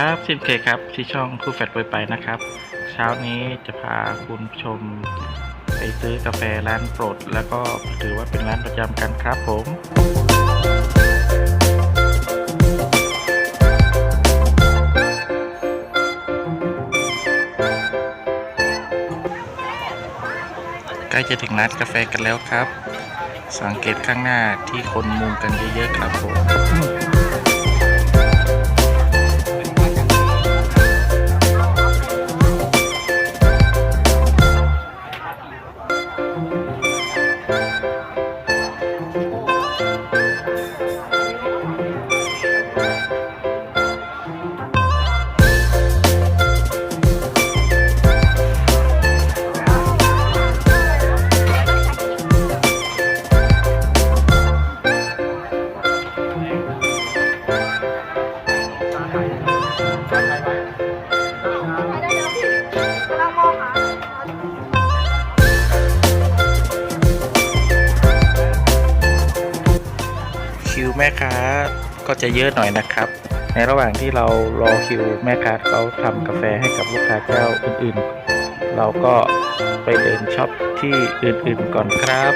ครับซิมเคครับที่ช่องคู่แฟดไปไปนะครับ เช้านี้จะพาคุณชมไปซื้อกาแฟร้านโปรด แล้วก็ถือว่าเป็นร้านประจำกันครับผมใกล้จะถึงร้านกาแฟกันแล้วครับ สังเกตข้างหน้าที่คนมุงกันเยอะๆครับผม แม่ค้าก็จะเยอะหน่อยนะครับ ในระหว่างที่เรารอคิวแม่ค้าเขาทำกาแฟให้กับลูกค้าเจ้าอื่นๆ เราก็ไปเดินช็อปที่อื่นๆก่อนครับ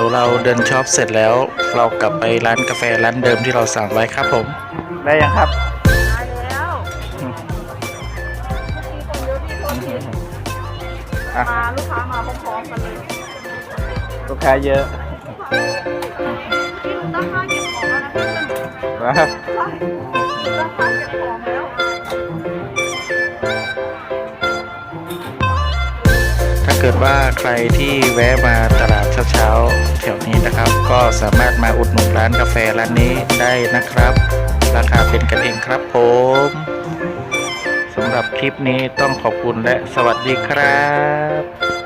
ดี๋ยวเราเดินช็อปเสร็จแล้ว เรากลับไปร้านกาแฟร้านเดิมที่เราสั่งไว้ครับผม ได้ยังครับ มาแล้วมาลูกค้ามาพร้อมๆกันเลยลูกค้าเยอะพี่หนูตั้งค่าเก็บของแล้วนะพี่หนูว้าใช่ตั้งค่าเก็บของแล้ว เกิดว่าใครที่แวะมาตลาดเช้าๆแถวนี้นะครับ ก็สามารถมาอุดหนุนร้านกาแฟร้านนี้ได้นะครับ ราคาเป็นกันเองครับผมสำหรับคลิปนี้ต้องขอบคุณและสวัสดีครับ